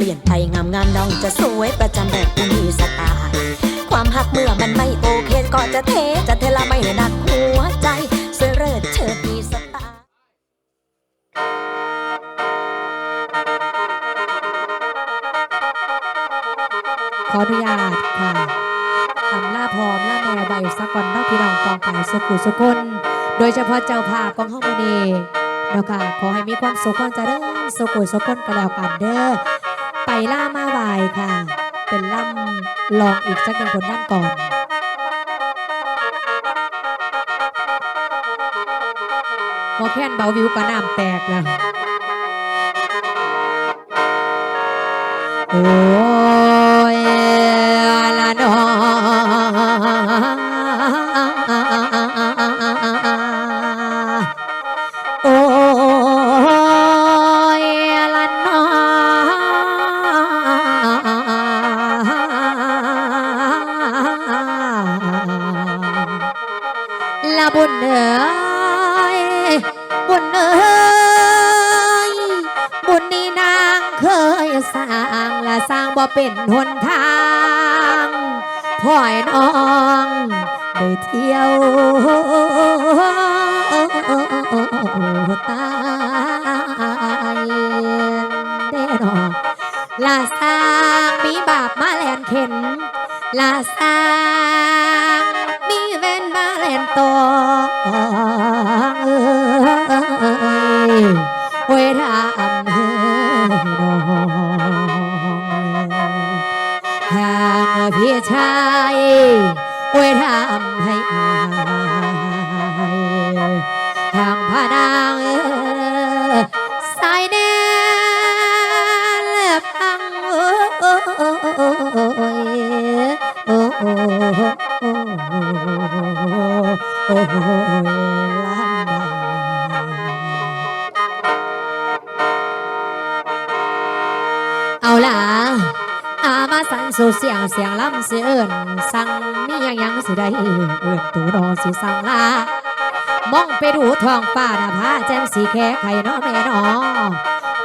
เปลี่ยนไปงามงามน้องจะสวยประจำแบบมีสไตล์ความหักเมื่อมันไม่โอเคก็จะเทจะเทละไม่หนักหัวใจสวยเลิศเชิดมีสไตล์ขออนุญาตค่ะทำล่าพร้อมล่าแมวใบสักก่อนนอกพี่น้องกองกายสุขุสุคนโดยเฉพาะเจ้าภาพกองห้องมณีเนาะค่ะขอให้มีความสุขความเจริญสุขุสุคนกันแล้วกันเด้อ ไปล่ามาวายค่ะ เป็นล่ำลองอีกสักหนึ่งคนด้านก่อนหมอแค้นเบาวิวก็น้ำแตกแล้วโอ้ยละนอ หนทางพ่อยน้องได้เที่ยวตายเด้อน้อลาสางมีบาปมาแลนเข็น ลาสางมีเว้นมาแลนตอ สั่นสูเสียงเสียงลำเสียเอิญสั่งมียังยังสิได้เอิญตูนอสิสั่งลามองไปดูท้องฟ้าหน้าผาแจ่มสีแค่ไข่นอแม่นอ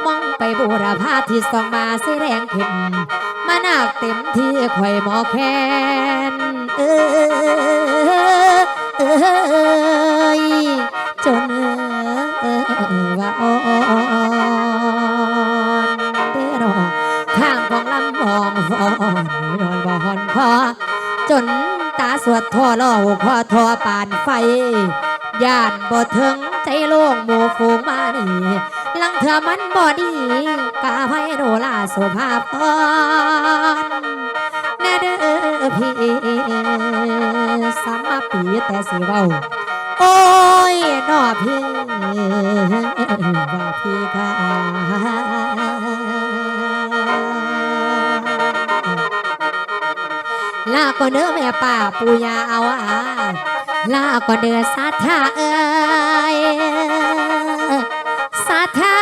มองไปบูรพาที่ส่องมาสีแดงเข้มมานาคเต็มที่ข่อยหมอแคนเออ ปานไฟย่านบ่ถึงใจโล่งหมู่ฝูงมานี่ลังเธอมันบ่ดีกาไพโดลาสุภาพรแน่เด้อพี่สามปีแต่สิเว้าโอ้ยนอพี่ว่าพี่ค่ะลาก็เนื้อแม่ป่าปูยาเอาอา ลาก็เนื้อสาธาเอ้ยสาธา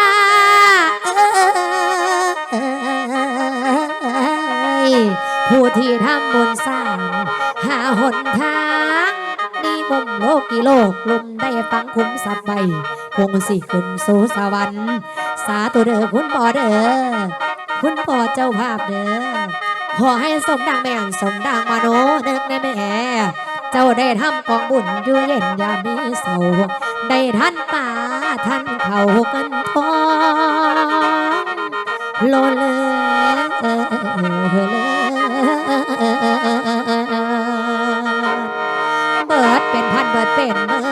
เอ้ยผู้ที่ทำบุญสร้างหาหนทางนี่มุมโลกีโลกลุมได้ฟังคุ้มสับใบคงสิขึ้นสู่สวรรค์สาธุเด้อคุณพ่อเด้อคุณพ่อเจ้าภาพเด้อขอให้สมดังแม่สมดังมโนนึกในแม่ เจ้าได้ทำกองบุญอยู่เย็นยามีเศร้าได้ท่านป่าท่านเขาเงินทองโลเลเบิดเป็นพันเบิดเป็นหมื่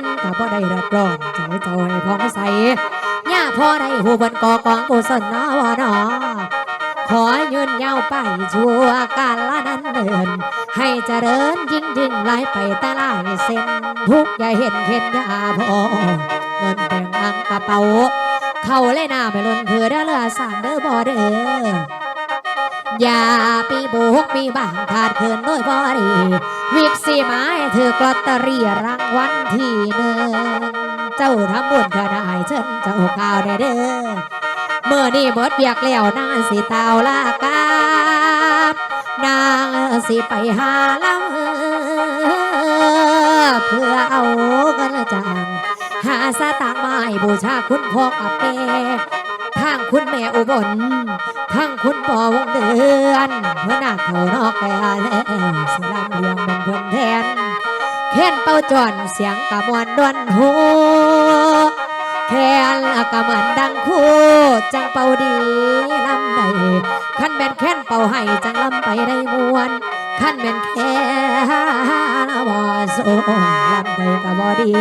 นก็บ่ได้รับรอนใจเจ้าให้พองใสย่าพอได้หูบนกอกองกุศลนอวนอขอยืนยาวไปชั่วกาลละนั้นเดิน ให้เจริญยิ่งยิ่งไหลไปแต่ลายเส้น ทุกอย่าเห็นเห็นอย่าพอเงินแบ่งอังกระเป๋า เข้าเลยหน้าไม่ล้นคือเด้อเลือสั่งเด้อบ่เด้ออย่าปีโบกมีบางขาดเคินโดยบ่ดีวิกสีไม้ถือกลอตเตอรี่รางวัลที่หนึ่งเจ้าทำบุญเธอได้เชิญเจ้าข่าวได้เด้อเมื่อนี่เบิดเบียกแล้วนางสิตาวลากา นางสิไปหาเล่าเพื่อเอาเงินจางหาสตางค์มาบูชาคุณพ่อกับแม่ททางคุณแม่อุบลทางคุณพ่อวงเดือนเพื่อนาเขานอกแก่แล้วสลัมเลียงเป็นเพื่อนแทนแค้นเป้าจอนเสียงกะมวนดวนหูแค้นกะเหมือนดังคู่จังเป่าดีลำใดขั้นแม่นแค้นเป่าให้จัง ขั้นแม่นแค้นบ่โซลำใดกะบ่ดี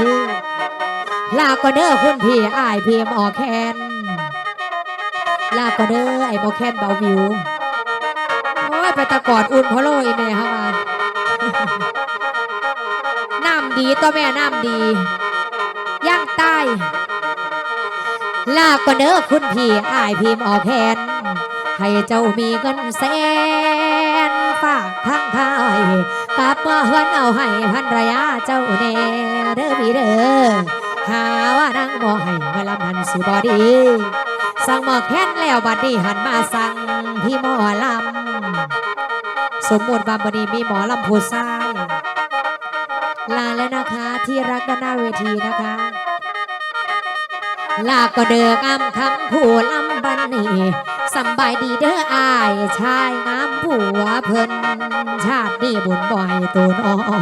ลาก็เด้อคุณพี่อายพี่หมอแคนลาก็เด้อไอ้หมอแคนเบาวิวโอ้ยไปตะกอดอุ่นพะโลอีแม่เข้ามาน้ำดีตัวแม่น้ำดีย่างใต้ลาก็เด้อคุณพี่อายพี่หมอแคนให้เจ้ามีเงินแสน ฝากทั้งคายกับมาเฮือนเอาให้พันรยาเจ้าแน่เด้อพี่เด้อหาว่านั่งบ่ให้เวลามันสิบอดี สั่งหมอแค้นแล้วบัดนี้หันมาสั่งพี่หมอลำ สมมติว่าบัดนี้มีหมอลำผู้ชายลาแล้วนะคะที่รักด้านหน้าเวทีนะคะลาก็เดือกำคำผู้ลำบันนี่ สบายดีเด้ออายชายงามผัวเพิ่นชาตินี้บุญบ่อยตัวน้องก็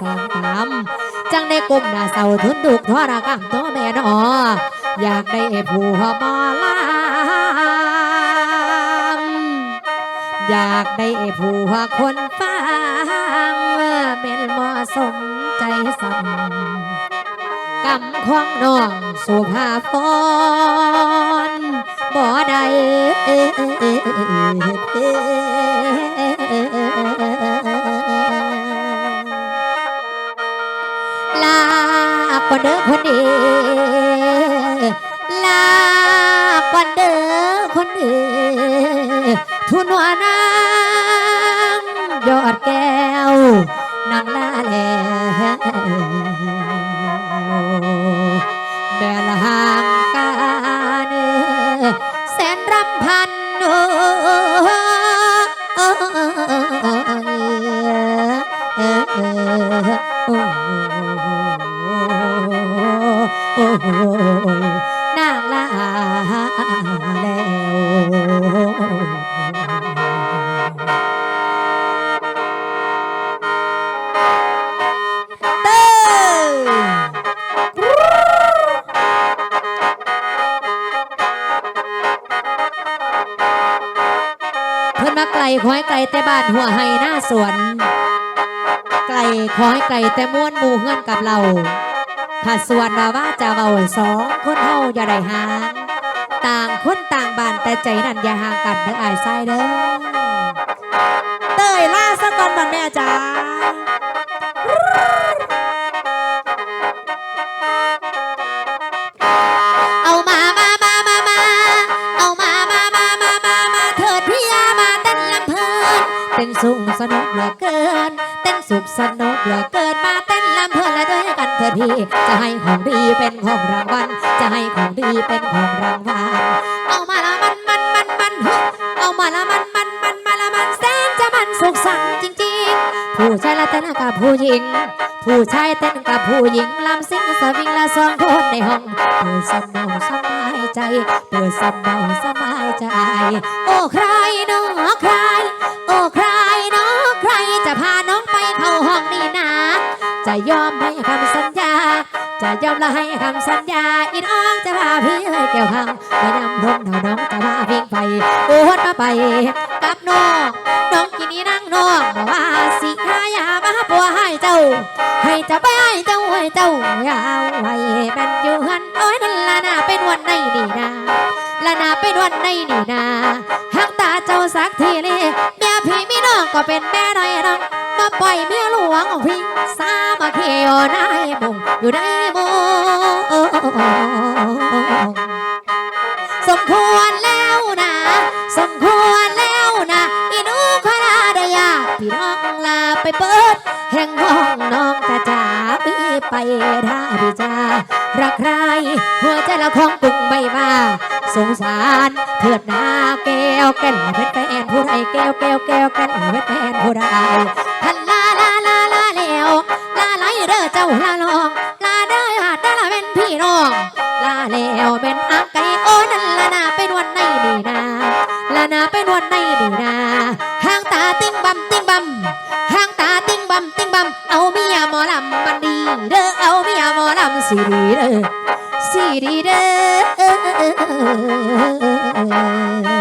สร้างตามจังได้กลมหน้าเศร้าทุนดุกทอรกรรมตัวแม่นออยากได้ผู้หมอลำอยากได้ผู้คนฟังเป็นมาะสมใจสั่งกำของน้องสุภาพร บ่ได้ลาก่อนเด้อคนดีลาก่อนเด้อคนดี ขอให้ไก่แต่บ้านหัวไห้หน้าสวน ไก่ขอยไก่แต่ม้วนหมูเฮือนกับเราถ้าส่วนมาว่าจะเบาสองคนเฮาอย่าได้ห่างต่างคนต่างบ้านแต่ใจนั่นอย่าห่างกันเด้ออายไส้เด้อเตยล่าสักก่อนบันแม่จ้า สุขสนุกเหลือเกิน เต้นสุขสนุกเหลือเกินมาเต้นลำเพลินและด้วยกันเถิดพี่จะให้ของดีเป็นของรางวัลจะให้ของดีเป็นของรางวัลเอามาละมันมันมันมันเฮ้เอามาละมันมันมันมาละมันแสนจะมันสุขสันต์จริงๆ ผู้ชายละเต้นกับผู้หญิงผู้ชายเต้นกับผู้หญิงลำซิงสวิงละสองคนในห้องเปิดสมองสบายใจเปิดสมองสบายใจ โอ้ใครเน้อใคร ยอมให้คำสัญญา จะยอมละให้คำสัญญา อีน้องจะพาพี่ให้แก้วคำไปนำลมเท่าน้องจะพาพี่ไปโอ้ดมาไปกับน้องน้องกินนี่นั่งน้องบอกว่าสิหายามาปัวให้เจ้า ให้เจะไปให้เจ้าให้เจ้ายาวไว้แม่นอยู่หันโอ้ยนั่นละนาเป็นวันในนี่นาละนาเป็นวันในนี่นาหักตาเจ้าสักทีเลยเมียพี่มีน้องก็เป็น ปล่อยเมียหลวงของพี่สามาเคียวในมุงอยู่ในมุงสมควรแล้วนะ สมควรแล้วนะอีนูขอลาดยาพี่น้องลาไปเปิดแห่งห้องน้องจะจ๋าพี่ไปท่าพี่จ้ารักใครหัวใจละของปุงไม่มาสงสารเถิดหน้าแก้วแก่นเพชรแฟนผู้ใดแก้วแก้วแก้วแก่นเพชรแฟนผู้ใด เจ้าลาลองลาได้อหาดเด้ละเป็นพี่น้อง ลาแล้วเป็นอักไก่โอนั่นละนาเป็นวันในดีนาละนาเป็นวันในดีนาห้างตาติ้งบัมติ้งบัมห้างตาติ้งบัมติ้งบัมเอาเมียหมอลำบันดีเด้อเอาเมียหมอลำสิดีเด้อสิดีเด้อ